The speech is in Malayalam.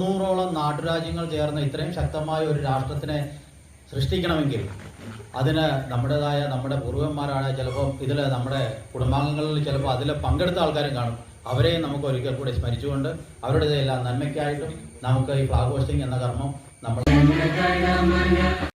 നൂറോളം നാട്ടുരാജ്യങ്ങൾ ചേർന്ന് ഇത്രയും ശക്തമായ ഒരു രാഷ്ട്രത്തിനെ സൃഷ്ടിക്കണമെങ്കിൽ അതിന് നമ്മുടേതായ നമ്മുടെ പൂർവന്മാരാണ് ചിലപ്പോൾ ഇതിൽ നമ്മുടെ കുടുംബാംഗങ്ങളിൽ ചിലപ്പോൾ അതിൽ പങ്കെടുത്ത ആൾക്കാരും കാണും. അവരെയും നമുക്ക് ഒരിക്കൽ കൂടി സ്മരിച്ചുകൊണ്ട് അവരുടെ എല്ലാം നന്മയ്ക്കായിട്ടും നമുക്ക് ഈ ഫ്ലാഗ് ഹോസ്റ്റിംഗ് എന്ന കർമ്മം നമ്മൾ